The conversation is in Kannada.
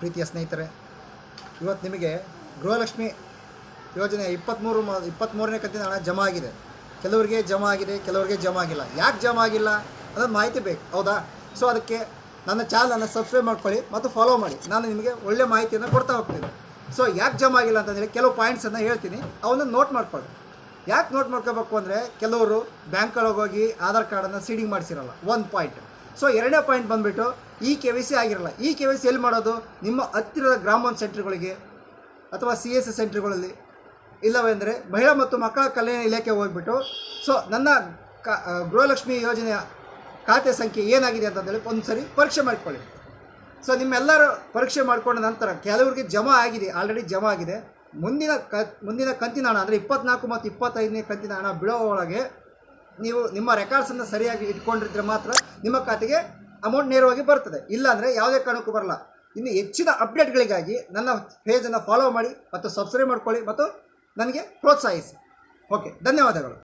ಪ್ರೀತಿಯ ಸ್ನೇಹಿತರೆ, ಇವತ್ತು ನಿಮಗೆ ಗೃಹಲಕ್ಷ್ಮಿ ಯೋಜನೆ ಇಪ್ಪತ್ತ್ಮೂರು ಮ ಇಪ್ಪತ್ತ್ಮೂರನೇ ಕಂತಿನ ಹಣ ಜಮಾ ಆಗಿದೆ. ಕೆಲವರಿಗೆ ಜಮಾ ಆಗಿದೆ, ಕೆಲವರಿಗೆ ಜಮಾ ಆಗಿಲ್ಲ. ಯಾಕೆ ಜಮಾ ಆಗಿಲ್ಲ ಅನ್ನೋದು ಮಾಹಿತಿ ಬೇಕು, ಹೌದಾ? ಸೊ ಅದಕ್ಕೆ ನನ್ನ ಚಾನಲನ್ನು ಸಬ್ಸ್ಕ್ರೈಬ್ ಮಾಡ್ಕೊಳ್ಳಿ ಮತ್ತು ಫಾಲೋ ಮಾಡಿ. ನಾನು ನಿಮಗೆ ಒಳ್ಳೆ ಮಾಹಿತಿಯನ್ನು ಕೊಡ್ತಾ ಹೋಗ್ತೀನಿ. ಸೊ ಯಾಕೆ ಜಮಾ ಆಗಿಲ್ಲ ಅಂತಂದರೆ ಕೆಲವು ಪಾಯಿಂಟ್ಸನ್ನು ಹೇಳ್ತೀನಿ. ಅವನ್ನ ನೋಟ್ ಮಾಡ್ಕೊಳ್ಳಿ. ಯಾಕೆ ನೋಟ್ ಮಾಡ್ಕೋಬೇಕು ಅಂದರೆ ಕೆಲವರು ಬ್ಯಾಂಕ್ಗಳಿಗೆ ಹೋಗಿ ಆಧಾರ್ ಕಾರ್ಡನ್ನು ಸೀಡಿಂಗ್ ಮಾಡಿಸಿರಲ್ಲ ಒಂದು ಪಾಯಿಂಟ್ ಸೊ ಎರಡನೇ ಪಾಯಿಂಟ್ ಬಂದುಬಿಟ್ಟು ಈ ಕೆ ವೈ ಸಿ ಆಗಿರಲ್ಲ. ಈ ಕೆ ವೈ ಸಿ ಎಲ್ಲಿ ಮಾಡೋದು? ನಿಮ್ಮ ಹತ್ತಿರದ ಗ್ರಾಮ ಸೆಂಟ್ರ್ಗಳಿಗೆ ಅಥವಾ ಸಿ ಎಸ್ ಎಸ್ ಸೆಂಟ್ರ್ಗಳಲ್ಲಿ. ಇಲ್ಲವೆಂದರೆ ಮಹಿಳಾ ಮತ್ತು ಮಕ್ಕಳ ಕಲ್ಯಾಣ ಇಲಾಖೆ ಹೋಗ್ಬಿಟ್ಟು, ಸೊ ನನ್ನ ಕ ಗೃಹಲಕ್ಷ್ಮಿ ಯೋಜನೆಯ ಖಾತೆ ಸಂಖ್ಯೆ ಏನಾಗಿದೆ ಅಂತಂದೇಳಿ ಒಂದು ಸರಿ ಪರೀಕ್ಷೆ ಮಾಡಿಕೊಳ್ಳಿ. ಸೊ ನಿಮ್ಮೆಲ್ಲರೂ ಪರೀಕ್ಷೆ ಮಾಡಿಕೊಂಡ ನಂತರ ಕೆಲವರಿಗೆ ಜಮಾ ಆಗಿದೆ, ಆಲ್ರೆಡಿ ಜಮಾ ಆಗಿದೆ. ಮುಂದಿನ ಕ, ಮುಂದಿನ ಕಂತಿನ ಹಣ ಅಂದರೆ ಇಪ್ಪತ್ನಾಲ್ಕು ಮತ್ತು ಇಪ್ಪತ್ತೈದನೇ ಕಂತಿನ ಹಣ ಬಿಡೋ ಒಳಗೆ ನೀವು ನಿಮ್ಮ ರೆಕಾರ್ಡ್ಸನ್ನು ಸರಿಯಾಗಿ ಇಟ್ಕೊಂಡಿದ್ರೆ ಮಾತ್ರ ನಿಮ್ಮ ಖಾತೆಗೆ ಅಮೌಂಟ್ ನೇರವಾಗಿ ಬರ್ತದೆ. ಇಲ್ಲಾಂದರೆ ಯಾವುದೇ ಕಾರಣಕ್ಕೂ ಬರಲ್ಲ. ಇನ್ನು ಹೆಚ್ಚಿನ ಅಪ್ಡೇಟ್ಗಳಿಗಾಗಿ ನನ್ನ ಪೇಜನ್ನು ಫಾಲೋ ಮಾಡಿ ಮತ್ತು ಸಬ್ಸ್ಕ್ರೈಬ್ ಮಾಡ್ಕೊಳ್ಳಿ ಮತ್ತು ನನಗೆ ಪ್ರೋತ್ಸಾಹಿಸಿ. ಓಕೆ ಧನ್ಯವಾದಗಳು.